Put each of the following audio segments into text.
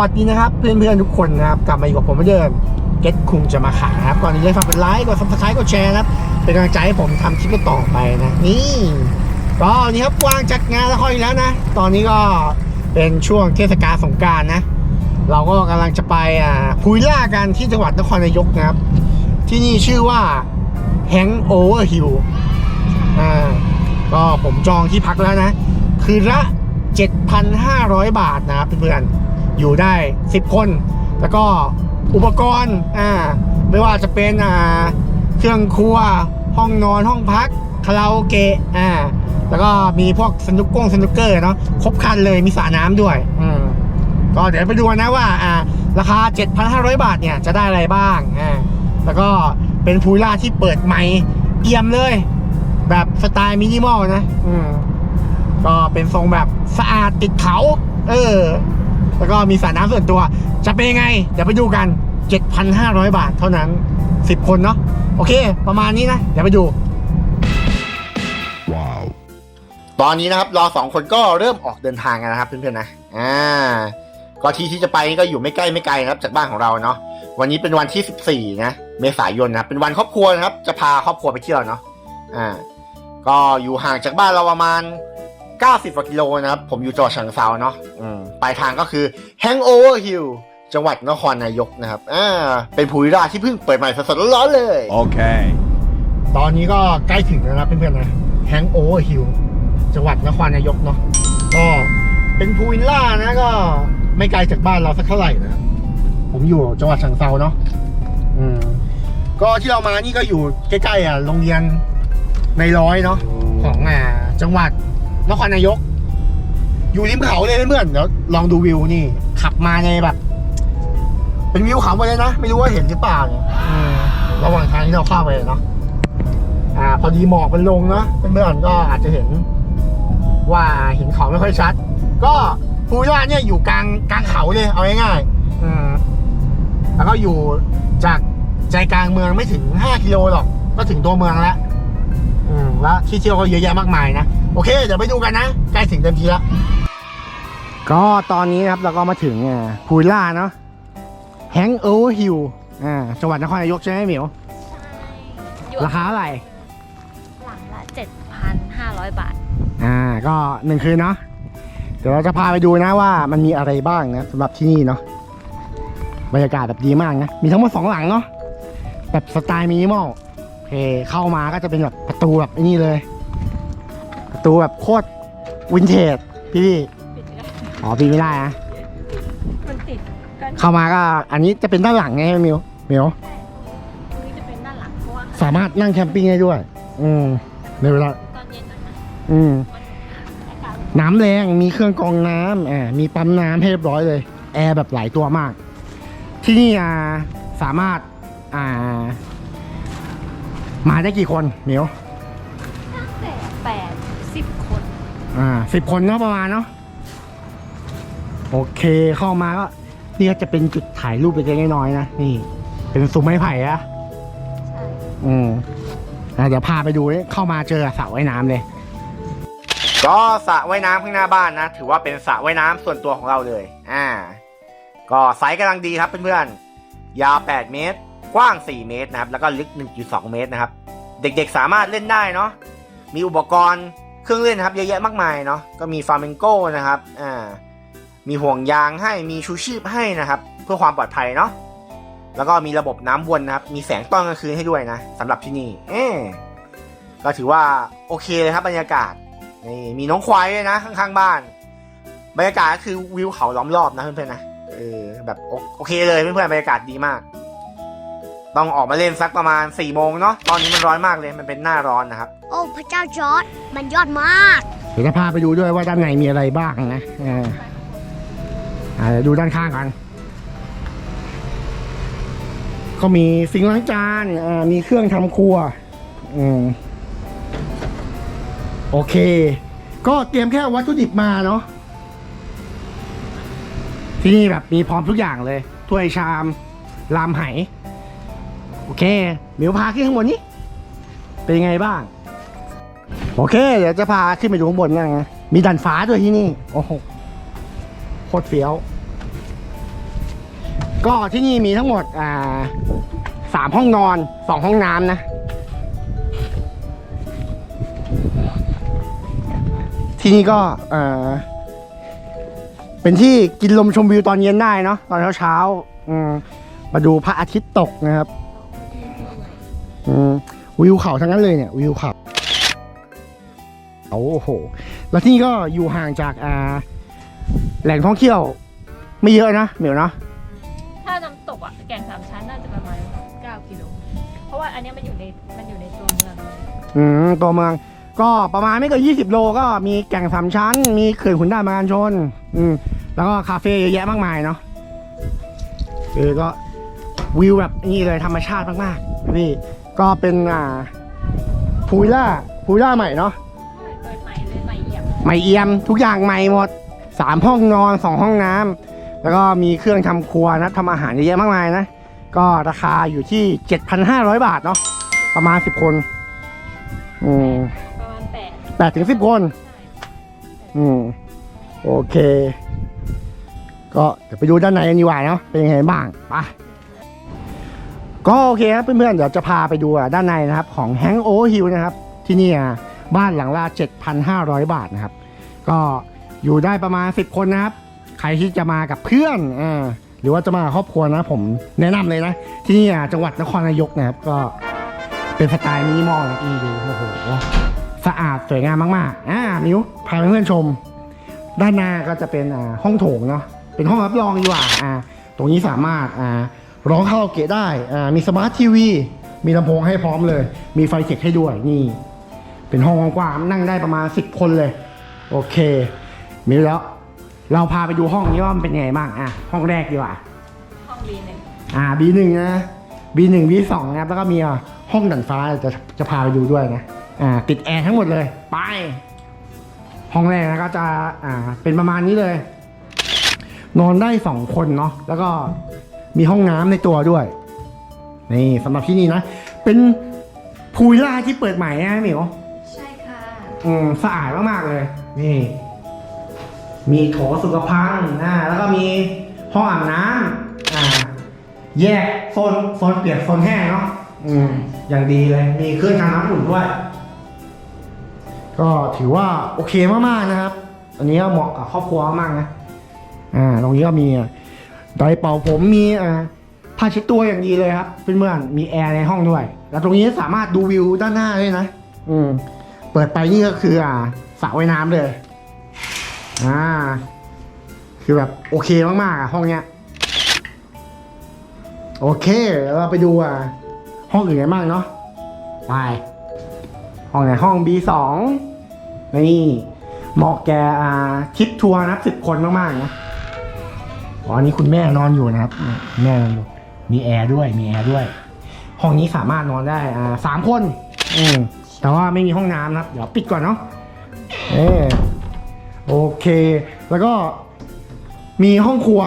สวัสดีนะครับ เพื่อนๆทุกคนนะครับกลับมาอยู่กับผมเหมือนเดิมเก็ตคุงจะมาขายครับก่อนอื่นเลยฝากเป็นไลค์กดซับสไครต์กดแชร์นะครับเป็นกำลังใจให้ผมทำคลิปต่อไปนะนี่ก็นนี้ครับวางจัดงานละครอีกแล้วนะ ตอนนี้ก็เป็นช่วงเทศกาลสงการนะ เราก็กำลังจะไปอ่าพูยล่ากันที่จังหวัดนครนายกนะครับ ที่นี่ชื่อว่า Hangover Hill อ่าก็ผมจองที่พักแล้วนะ คือละ 7,500 บาทนะครับเพื่อนๆ อยู่ได้ 10 คน แล้วก็อุปกรณ์อ่าไม่ว่าจะเป็นอ่าเครื่องครัว ห้องนอนห้องพักคาราโอเกะอ่าแล้วก็มีพวกสนุกกงสนุกเกอร์เนาะครบครันเลยมีสระน้ำด้วยอืมก็เดี๋ยวไปดูนนะว่าอ่าราคา 7,500 บาทเนี่ยจะได้อะไรบ้างอ่าแล้วก็เป็นพูล่าที่เปิดใหม่เอี่ยมเลย แบบสไตล์มินิมอลนะอืมก็เป็นทรงแบบสะอาดติดเขา เออ แล้วก็มีสระน้ำส่วนตัว จะเป็นยังไง เดี๋ยวไปดูกัน 7,500 บาทเท่านั้น 10 คนเนาะโอเค ประมาณนี้นะ เดี๋ยวไปดู Wow. ตอนนี้นะครับเราสองคนก็เริ่มออกเดินทางกันนะครับเพื่อนๆนะอ่าก็ที่ที่จะไปก็อยู่ไม่ใกล้ไม่ไกลนะครับจากบ้านของเราเนาะวันนี้เป็นวันที่ 14 นะ เมษายนนะเป็นวันครอบครัวนะครับ จะพาครอบครัวไปเที่ยวเนาะอ่าก็อยู่ห่างจากบ้านเราประมาณ 90กว่ากิโลนะครับ ผมอยู่จังหวัดเชิงเซาเนาะอืมปลายทางก็คือ Hangover Hill จังหวัดนครนายกนะครับ อ่า เป็นภูวิราที่เพิ่งเปิดใหม่สดๆร้อนๆเลย Okay. ตอนนี้ก็ใกล้ถึงแล้วนะเพื่อนๆนะ Hangover Hill จังหวัดนครนายกเนาะ ก็เป็นพูลวิลล่านะก็ไม่ไกลจากบ้านเราสักเท่าไหร่นะ ผมอยู่จังหวัดเชิงเซาเนาะ อืม ก็ที่เรามานี่ก็อยู่ใกล้ๆอะโรงเรียนในร้อยเนาะของอ่าจังหวัด นครนายก อยู่ริมเขาเลยเพื่อนๆเดี๋ยวลองดูวิวนี่ ขับมาในแบบ เป็นวิวเขาหมดเลยนะ ไม่รู้ว่าเห็นหรือเปล่าเนี่ยอืมระหว่างทางที่เราเข้าไปเนาะอ่า พอดีหมอกมันลงเนาะเพื่อนๆก็อาจจะเห็น ว่าเห็นเขาไม่ค่อยชัด ก็ภูวิลล่าเนี่ยอยู่กลางกลางเขาเลยเอาง่ายๆอืมแล้วก็อยู่จากใจกลางเมืองไม่ถึง 5 กิโลหรอก ก็ถึงตัวเมืองแล้ว อืม แล้วที่เที่ยวก็เยอะแยะมากมายนะ โอเค เดี๋ยวไปดูกันนะ ใกล้ถึงเต็มทีแล้ว ก็ตอนนี้นะครับเราก็มาถึงอ่าภูวิลล่าเนาะแฮงโอเวอร์ฮิลอ่าจังหวัดนครนายกใช่ไหมเหมียวอยู่ราคาเท่าไหร่หลังละ 7,500 บาท อ่า ก็หนึ่งคืนเนาะ เดี๋ยวเราจะพาไปดูนะว่ามันมีอะไรบ้างนะสำหรับที่นี่เนาะ บรรยากาศแบบดีมากนะ มีทั้งหมดสองหลังเนาะ แบบสไตล์มินิมอลโอเคเข้ามาก็จะเป็นแบบประตูแบบไอ้นี่เลยประ ตูแบบโคตรวินเทจพี่พี่ปิดเลยอ๋อพี่ไม่ได้นะมันติดกันเข้ามาก็อันนี้จะเป็นด้านหลังไงมิวมิวตรงนี้จะเป็นด้านหลังเพราะว่าสามารถนั่งแคมปิ้งได้ด้วย อืมในเวลาตอนเย็นหน่อยนะอืมอากาศน้ำแรงมีเครื่องกรองน้ำอ่ามีปั๊มน้ำให้เรียบร้อยเลยแอร์แบบหลายตัวมาก ที่นี่อ่าสามารถอ่า มาได้กี่คนเหมียว อ่าสิบคนเนาะประมาณเนาะโอเคเข้ามาก็นี่ก็จะเป็นจุดถ่ายรูปเล็กๆน้อยๆนะนี่ เป็นซุ้มไม้ไผ่อะใช่อืมอะเดี๋ยวพาไปดูดิเข้ามาเจอสระว่ายน้ำเลย ก็สระว่ายน้ำข้างหน้าบ้านนะ ถือว่าเป็นสระว่ายน้ำส่วนตัวของเราเลย อ่า ก็ไซส์กำลังดีครับเพื่อนๆ ยาว 8 เมตร กว้าง 4 เมตรนะครับ แล้วก็ลึก 1.2 เมตรนะครับ เด็กๆสามารถเล่นได้เนาะ มีอุปกรณ์ เครื่องเล่นนะครับเยอะแยะมากมายเนาะก็มีฟาร์เมนโก้นะครับอ่ามีห่วงยางให้มีชูชีพให้นะครับ เพื่อความปลอดภัยเนาะแล้วก็มีระบบน้ำวนนะครับ มีแสงตอนกลางคืนให้ด้วยนะสำหรับที่นี่เออก็ถือว่าโอเคเลยครับบรรยากาศนี่มีน้องควายด้วยนะ ข้างๆบ้าน บรรยากาศก็คือวิวเขาล้อมรอบนะเพื่อนๆนะเออแบบโอโอเคเลยเพื่อนๆบรรยากาศดีมาก ต้องออกมาเล่นสักประมาณ4ี่โมงเนาะตอนนี้มันร้อนมากเลยมันเป็นหน้าร้อนนะครับ โอ้พระเจ้าจอร์ดมันยอดมาก เดี๋ยวจะพาไปดูด้วยว่าด้านในมีอะไรบ้างนะอ่าอ่าเดี๋ยวดูด้านข้างกันก็มีซิงค์ล้างจานอ่ามีเครื่องทำครัวอืมโอเค ก็เตรียมแค่วัตถุดิบมาเนาะที่นี่แบบมีพร้อมทุกอย่างเลย ถ้วยชาม ลามไหโอ เคเดี๋ยวพาขึ้นข้างบนนี้ เป็นยังไงบ้าง โอเค เดี๋ยวจะพาขึ้นไปดูข้างบนนะมีดันฟ้าด้วยที่นี่ โอ้โหโคตรเฟี้ยว ก็ที่นี่มีทั้งหมดอ่าสามห้องนอนสองห้องน้ำนะที่นี่ก็เออเป็นที่กินลมชมวิวตอนเย็นได้เนาะตอนเช้าเช้าอืมมาดูพระอาทิตย์ตกนะครับ วิวเขาทั้งนั้นเลยเนี่ยวิวเขาโอ้โห แล้วที่นี่ก็อยู่ห่างจากอ่าแหล่งท่องเที่ยว ไม่เยอะนะเหมียวเนาะถ้าน้ำตกอะแก่งสามชั้นน่าจะประมาณ9กิโลเพราะว่าอันเนี้ยมันอยู่ในมันอยู่ในตัวเมืองเลยอืมตัวเมือง ก็ประมาณไม่เกิน20 โลก็มีแก่งสามชั้น มีเขื่อนขุนด่านบางชน อืมแล้วก็คาเฟ่เยอะแยะมากมายเนาะเออก็วิวแบบนี้เลยธรรมชาติมากๆพี่ ก็เป็นอ่าพูวิลล่าพูวิลล่าใหม่เนาะเปิดใหม่เลยใหม่เอี่ยมใหม่เอี่ยมทุกอย่างใหม่หมดสามห้องนอนสองห้องน้ำแล้วก็มีเครื่องทำครัวนะทำอาหารเยอะแยะมากมายนะ ก็ราคาอยู่ที่ 7,500 บาทเนาะประมาณ 10 คนอืมประมาณ8แปดถึงสิบคนใช่อืมโอเค ก็เดี๋ยวไปดูด้านในกันดีกว่าเนาะเป็นยังไงบ้างไป ก็โอเคครับเพื่อนๆเดี๋ยวจะพาไปดูด้านในนะครับ ของแฮงโอฮิลนะครับ ที่นี่บ้านหลังละ7,500 บาทนะครับ ก็อยู่ได้ประมาณ 10 คนนะครับ ใครที่จะมากับเพื่อนอ่าหรือว่าจะมาครอบครัวนะผมแนะนำเลยนะ ที่นี่จังหวัดนครนายกนะครับ ก็เป็นสไตล์มินิมอลอีดูโอ้โหสะอาดสวยงามมากๆอ่ามิวพาเพื่อนๆชม ด้านหน้าก็จะเป็นอ่าห้องโถงเนาะเป็นห้องรับรองดีกว่าอ่าตรงนี้สามารถอ่า ร้องคาราโอเกะได้อ่ามีสมาร์ททีวีมีลำโพงให้พร้อมเลย มีไฟเทคให้ด้วยนี่ เป็นห้องกว้างๆนั่งได้ประมาณ 10 คนเลย โอเคมิวแล้ว เราพาไปดูห้องนี้ว่ามันเป็นยังไงบ้างอะห้องแรกดีกว่า ห้อง B1 อ่า B1 นะ B1 B2 นะครับแล้วก็มีอะห้องดันฟ้าจะจะพาไปดูด้วยนะอ่าติดแอร์ทั้งหมดเลย ไป ห้องแรกนะก็จะอ่าเป็นประมาณนี้เลย นอนได้สองคนเนาะแล้วก็ มีห้องน้ำในตัวด้วย นี่สำหรับที่นี่นะ เป็นพูลล่าที่เปิดใหม่นะหมิวใช่ค่ะ อืมสะอาดมาก ๆ เลย นี่ มีโถสุขภัณฑ์อ่าแล้วก็มีห้องอาบน้ำอ่า แยกโซนโซนเปียกโซนแห้งเนาะอืม อย่างดีเลย มีเครื่องทำน้ำอุ่นด้วย ก็ถือว่าโอเคมาก ๆ นะครับ อันนี้ก็เหมาะกับครอบครัวมากๆนะ อ่า ตรงนี้ก็มี อะไดร์เป่าผมมีอ่าผ้าเช็ดตัวอย่างดีเลยครับเพื่อนๆมีแอร์ในห้องด้วย แล้วตรงนี้สามารถดูวิวด้านหน้าด้วยนะ อืม เปิดไปนี่ก็คืออ่าสระว่ายน้ำเลย อ่า คือแบบโอเคมากๆอะห้องเนี้ย โอเคแล้วเราไปดูอะห้องอื่นกันบ้างเนาะ ไป ห้องไหนห้อง B2 นี่เหมาะแกอ่าทริปทัวร์นับสิบคนมากๆนะ อ๋ออันนี้คุณแม่นอนอยู่นะครับแม่นอนอยู่มีแอร์ด้วยมีแอร์ด้วย ห้องนี้สามารถนอนได้อ่าสามคนอืมแต่ว่าไม่มีห้องน้ำนะครับ เดี๋ยวปิดก่อนเนาะเออโอเค แล้วก็มีห้องครัว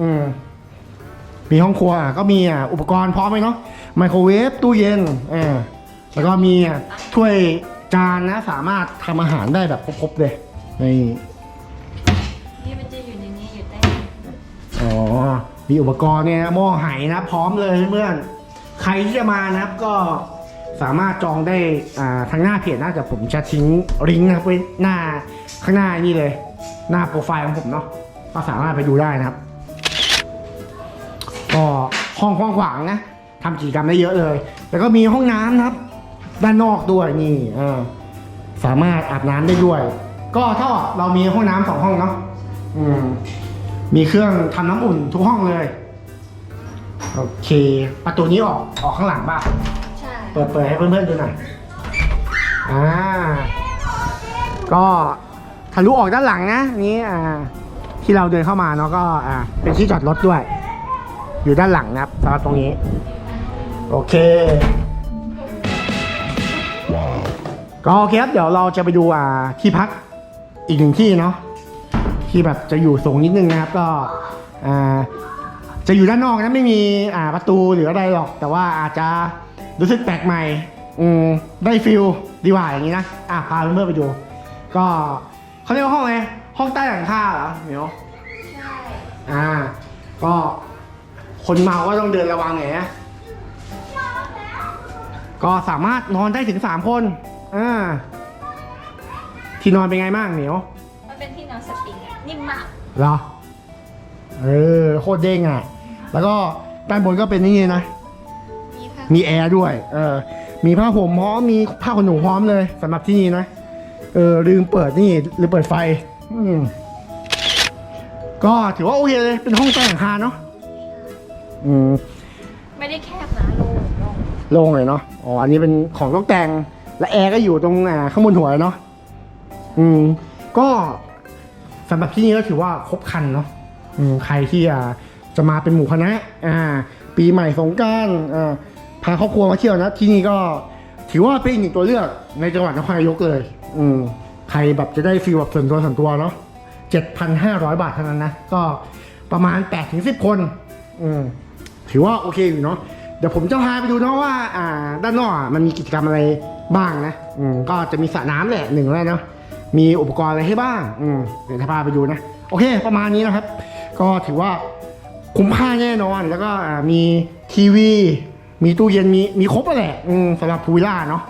อืมมีห้องครัวอะก็มีอะอุปกรณ์พร้อมไหมเนาะไมโครเวฟตู้เย็นเออแล้วก็มีอะถ้วยจานนะ สามารถทำอาหารได้แบบครบๆเลยนี่นี่ อ๋อ มีอุปกรณ์เนี่ยนะหม้อไหนะพร้อมเลยเพื่อนใครที่จะมานะครับก็สามารถจองได้อ่าทางหน้าเพจนะแต่ผมจะทิ้งลิงก์นะครับไว้หน้าข้างหน้านี่เลย หน้าโปรไฟล์ของผมเนาะก็สามารถไปดูได้นะครับ ก็ห้องกว้างๆนะทำกิจกรรมได้เยอะเลย แล้วก็มีห้องน้ำนะครับ ด้านนอกด้วยนี่เออสามารถอาบน้ำได้ด้วย ก็เท่ากับเรามีห้องน้ำสองห้องเนาะอืม มีเครื่องทำน้ำอุ่นทุกห้องเลย โอเค ประตูนี้ออกออกข้างหลังป่ะ ใช่เปิดเปิดให้เพื่อนๆดูหน่อย อ่า ก็ทะลุออกด้านหลังนะนี่อ่าที่เราเดินเข้ามาเนาะก็อ่าเป็นที่จอดรถด้วย อยู่ด้านหลังนะครับสำหรับตรงนี้ โอเค ก็โอเคครับเดี๋ยวเราจะไปดูอ่าที่พักอีกหนึ่งที่เนาะ ที่แบบจะอยู่สูงนิดนึงนะครับ ก็อ่าจะอยู่ด้านนอกนะไม่มีอ่าประตูหรืออะไรหรอก แต่ว่าอาจจะรู้สึกแปลกใหม่อืมได้ฟิลดีกว่าอย่างนี้นะอะพาเพื่อนๆไปดู ก็เขาเรียกว่าห้องอะไรห้องใต้หลังคาเหรอเหมียวใช่อ่า ก็คนเมาก็ต้องเดินระวังไงนะก็สามารถนอนได้ถึงสามคนอ่าที่นอนเป็นไงบ้างเหนียว นิ่มมากเหรอ เออโคตรเด้งอะ แล้วก็ด้านบนก็เป็นนี่นะมีค่ะมีแอร์ด้วย เออ มีผ้าห่มพร้อม มีผ้าขนหนูพร้อมเลยสำหรับที่นี่นะ เออ ลืมเปิดนี่ลืมเปิดไฟ อืม ก็ถือว่าโอเคเลย เป็นห้องใต้หลังคาเนาะ อืม ไม่ได้แคบนะโล่งโล่งโล่งเลยเนาะ อ๋อ อันนี้เป็นของตกแต่ง และแอร์ก็อยู่ตรงอ่าข้างบนหัวเนาะ อืม ก็ สำหรับที่นี่ก็ถือว่าครบคันเนาะใครที่จะมาเป็นหมู่คณะอ่า ปีใหม่สงการอ่าพาครอบครัวมาเที่ยวนะ ที่นี่ก็ถือว่าเป็นอีกหนึ่งตัวเลือกในจังหวัดนครนายกเลย อืมใครแบบจะได้ฟีลแบบส่วนตัวส่วนตัวเนาะ7,500 บาทเท่านั้นนะ ก็ประมาณ 8-10 คน อืมถือว่าโอเคอยู่เนาะเดี๋ยวผมจะพาไปดูเนาะว่า อ่า ด้านนอกมันมีกิจกรรมอะไรบ้างนะ อืมก็จะมีสระน้ำแหละหนึ่งแล้วเนาะ มีอุปกรณ์อะไรให้บ้างอืมเดี๋ยวจะพาไปดูนะ โอเค ประมาณนี้นะครับ ก็ถือว่าคุ้มค่าแน่นอน แล้วก็อ่ามีทีวี มีตู้เย็น มีมีครบแล้วแหละอืมสำหรับพูวิลล่าเนาะ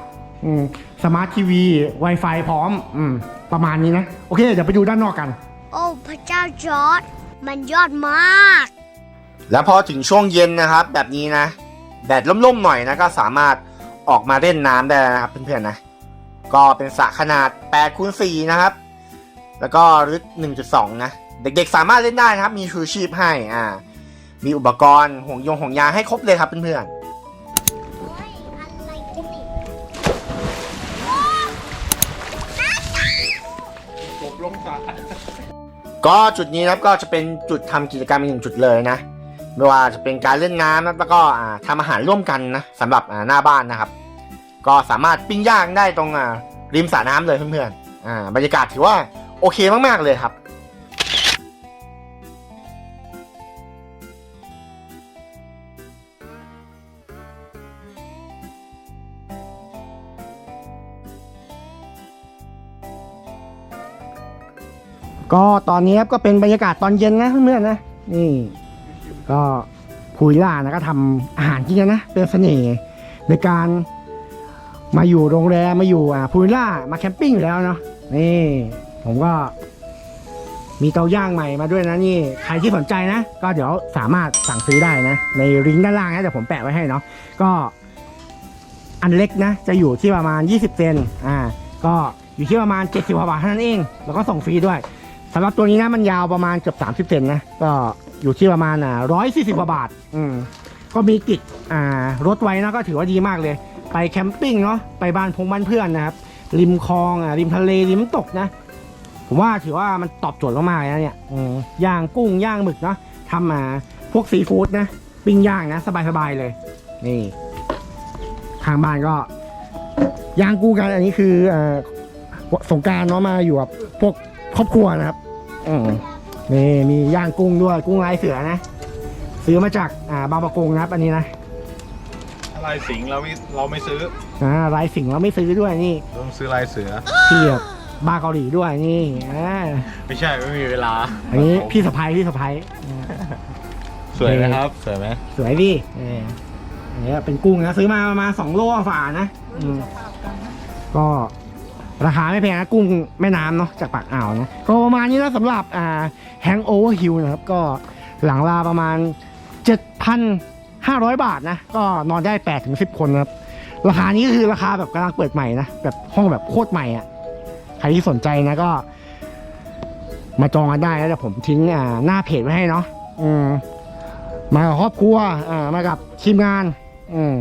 อืมสมาร์ททีวี Wi-Fi พร้อมอืมประมาณนี้นะ โอเค เดี๋ยวไปดูด้านนอกกัน โอ้พระเจ้าจอร์ดมันยอดมาก แล้วพอถึงช่วงเย็นนะครับ แบบนี้นะ แดดล่มๆหน่อยนะก็สามารถออกมาเล่นน้ำได้นะครับเพื่อนๆนะ ก็เป็นสระขนาด8คูณ4นะครับ แล้วก็ลึก 1.2 นะ เด็กๆสามารถเล่นได้นะครับ มีชูชีพให้อ่ามีอุปกรณ์ห่วงยงห่วงยางให้ครบเลยครับเพื่อนๆก็จุดนี้นะครับก็จะเป็นจุดทำกิจกรรมอีกหนึ่งจุดเลยนะ ไม่ว่าจะเป็นการเล่นน้ำแล้วก็อ่าทำอาหารร่วมกันนะสำหรับหน้าบ้านนะครับ ก็สามารถปิ้งย่างได้ตรงริมสระน้ำเลยเพื่อนๆอ่าบรรยากาศถือว่าโอเคมากๆเลยครับก็ตอนนี้ครับก็เป็นบรรยากาศตอนเย็นนะเพื่อนๆนะนี่ ก็พูวิล่านะก็ทำอาหารกินกันนะเป็นเสน่ห์ในการ มาอยู่โรงแรมมาอยู่อ่าพูลล่ามาแคมปิ้งอยู่แล้วเนาะนี่ผมก็ มีเตาย่างใหม่มาด้วยนะนี่ ใครที่สนใจนะ ก็เดี๋ยวสามารถสั่งซื้อได้นะ ในลิงก์ด้านล่างนะเดี๋ยวผมแปะไว้ให้เนาะก็ อันเล็กนะ จะอยู่ที่ประมาณ 20 เซนอ่า ก็อยู่ที่ประมาณ 70กว่าบาทเท่านั้นเอง แล้วก็ส่งฟรีด้วยสำหรับตัวนี้นะมันยาวประมาณเกือบ30เซนนะก็อยู่ที่ประมาณอ่า140กว่าบาท อืมก็มีติดอ่ารถไว้นะก็ถือว่าดีมากเลย ไปแคมปิ้งเนาะไปบ้านพงบ้านเพื่อนนะครับ ริมคลองอะริมทะเลริมน้ำตกนะ ผมว่าถือว่ามันตอบโจทย์มากๆเลยนะเนี่ยอืมย่างกุ้งย่างหมึกเนาะทำมาพวกซีฟู้ดนะปิ้งย่างนะ สบายๆเลย นี่ทางบ้านก็ย่างกุ้งกันอันนี้คือเอ่อสงกรารเนาะมาอยู่กับพวกครอบครัวนะครับอืมนี่มีย่างกุ้งด้วยกุ้งลายเสือนะ ซื้อมาจากอ่าบางประกงนะครับ อันนี้นะ ลายสิงห์เราไม่เราไม่ซื้ออ่าลายสิงห์เราไม่ซื้อด้วยนี่เราต้องซื้อลายเสือ พี่แบบบาเกาหลีด้วยนี่อ่าไม่ใช่ไม่มีเวลาอันนี้พี่สะพ้ายพี่สะพ้ายสวยไหมครับ สวยไหมสวยดิเอออันนี้เป็นกุ้งนะ ซื้อมาประมาณสองโลฝ่านะอืมก็ราคาไม่แพงนะกุ้งแม่น้ำเนาะจากปากอ่าวนะ ก็ประมาณนี้นะสำหรับอ่าแฮงโอเวอร์ฮิลนะครับ ก็หลังลาประมาณ 7,500 บาทนะ ก็นอนได้8ถึง10 คนนะครับ ราคานี้ก็คือราคาแบบกำลังเปิดใหม่นะ แบบห้องแบบโคตรใหม่อะ่ะ ใครที่สนใจนะก็ มาจองกันได้แล้วเดี๋ยวผมทิ้งอ่าหน้าเพจไว้ให้เนาะอืมมากับครอบครัวอ่ามากับทีมงาน อืม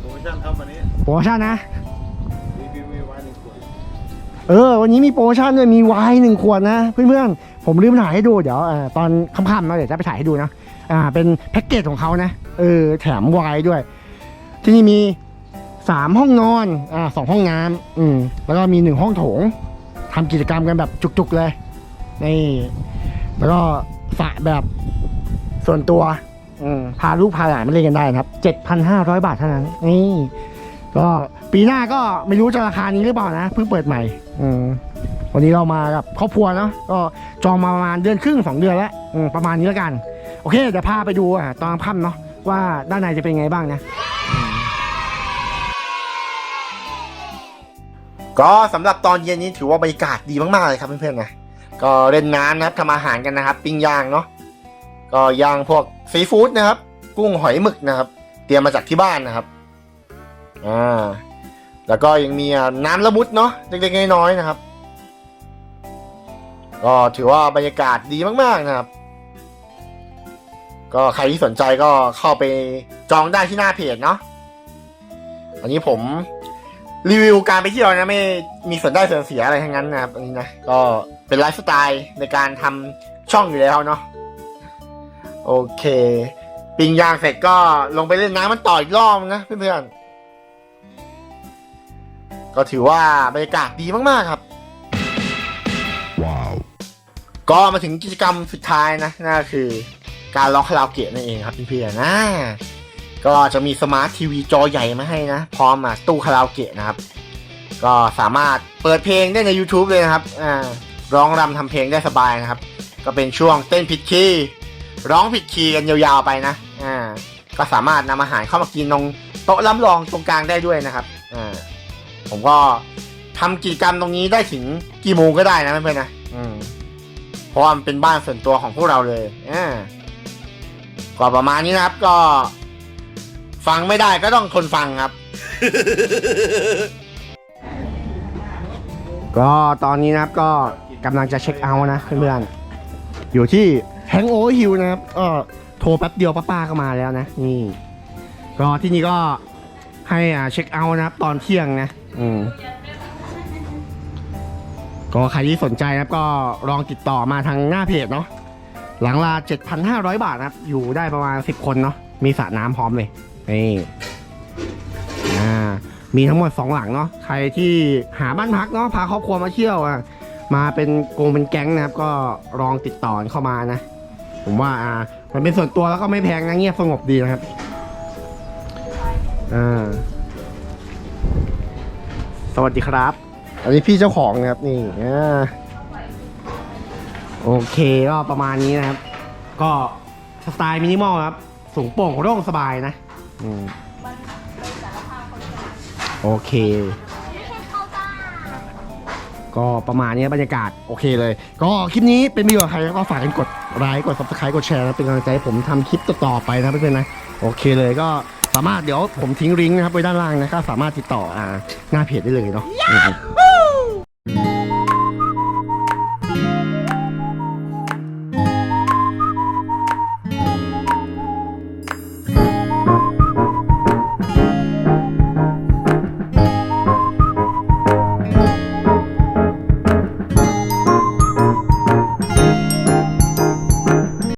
โปรโมชั่นครับวันนี้โปรโมชั่นนะ รีวิวไว้หนึ่งขวดเออ วันนี้มีโปรโมชั่นด้วยมีไวน์หนึ่งขวดนะ เพื่อนๆ ผมลืมถ่ายให้ดูเดี๋ยวอาตอนค่ำๆนะเดี๋ยวจะไปถ่ายให้ดูนะ อ่าเป็นแพ็กเกจของเขานะเออแถมไวน์ด้วย ที่นี่มีสามห้องนอนอ่าสองห้องน้ำอืมแล้วก็มีหนึ่งห้องโถงทำกิจกรรมกันแบบจุกๆเลยนี่แล้วก็สระแบบส่วนตัวอืมพาลูกพาหลานมาเล่นกันได้นะครับ 7,500 บาทเท่านั้น นี่ ก็ปีหน้าก็ไม่รู้จะราคานี้หรือเปล่านะ เพิ่งเปิดใหม่อืมวันนี้เรามากับครอบครัวเนาะ ก็จองมาประมาณเดือนครึ่งสองเดือนแล้วอืมประมาณนี้แล้วกัน โอเคเดี๋ยวพาไปดูอะตอนค่ำเนาะว่าด้านในจะเป็นไงบ้างนะ ก็สำหรับตอนเย็นนี้ถือว่าบรรยากาศดีมากๆเลยครับเพื่อนๆนะก็เล่นน้ำนะครับทำอาหารกันนะครับ ปิ้งย่างเนาะก็ย่างพวกซีฟู้ดนะครับ กุ้งหอยหมึกนะครับ เตรียมมาจากที่บ้านนะครับอ่าแล้วก็ยังมีน้ำละมุดเนาะเล็กๆน้อยๆนะครับ ก็ถือว่าบรรยากาศดีมากๆนะครับ ก็ใครที่สนใจก็เข้าไปจองได้ที่หน้าเพจเนาะอันนี้ผมรีวิวการไปเที่ยวนะไม่มีส่วนได้ส่วนเสียอะไรทั้งนั้นนะครับอันนี้นะก็เป็นไลฟ์สไตล์ในการทำช่องอยู่แล้วเนาะโอเค ปิ้งย่างเสร็จก็ลงไปเล่นน้ำมันต่ออีกรอบนะเพื่อนๆก็ถือว่าบรรยากาศดีมากๆครับว้าวก็มาถึงกิจกรรมสุดท้ายนะนั่นก็คือ การร้องคาราโอเกะนั่นเองครับเพื่อนๆนะก็จะมีสมาร์ททีวีจอใหญ่มาให้นะ พร้อมมาตู้คาราโอเกะนะครับ ก็สามารถเปิดเพลงได้ใน YouTube เลยนะครับอ่าร้องรำทำเพลงได้สบายนะครับ ก็เป็นช่วงเต้นผิดคีย์ร้องผิดคีย์กันยาวๆไปนะอ่าก็สามารถนำอาหารเข้ามากินตรงโต๊ะรับรองตรงกลางได้ด้วยนะครับอ่าผมก็ทำกิจกรรมตรงนี้ได้ถึงกี่โมงก็ได้นะเพื่อนๆนะอืมเพราะมันเป็นบ้านส่วนตัวของพวกเราเลยอ่า ก็ประมาณนี้นะครับก็ ฟังไม่ได้ก็ต้องทนฟังครับ ก็ตอนนี้นะครับก็กำลังจะเช็คเอาท์นะเพื่อนๆอยู่ที่แฮงโอฮิลนะครับก็โทรแป๊บเดียวป้าๆก็มาแล้วนะนี่ ก็ที่นี่ก็ให้อ่าเช็คเอาท์นะครับตอนเที่ยงนะอืมก็ใครที่สนใจนะครับก็ลองติดต่อมาทางหน้าเพจเนาะ หลังละ7,500 บาทนะครับ อยู่ได้ประมาณ 10 คนเนาะ มีสระน้ำพร้อมเลย นี่อ่ามีทั้งหมด 2 หลังเนาะ ใครที่หาบ้านพักเนาะ พาครอบครัวมาเที่ยวอะ มาเป็นกงเป็นแก๊งนะครับ ก็ลองติดต่อเข้ามานะ ผมว่าอ่า มันเป็นส่วนตัวแล้วก็ไม่แพงนะเงียบสงบดีนะครับ อ่า สวัสดีครับ อันนี้พี่เจ้าของนะครับนี่อ่า โอเคก็ประมาณนี้นะครับ ก็สไตล์มินิมอลครับ สูงโปร่งโล่งสบายนะอืมโอเค ก็ประมาณนี้บรรยากาศโอเคเลย ก็คลิปนี้เป็นประโยชน์ใครก็ฝากกันกดไลค์กด subscribe กดแชร์นะเป็นกำลังใจให้ผมทำคลิปต่อๆไปนะเพื่อนๆนะ โอเคเลยก็สามารถเดี๋ยวผมทิ้งลิงก์นะครับไว้ด้านล่างนะก็สามารถติดต่ออ่าหน้าเพจได้เลยเนาะ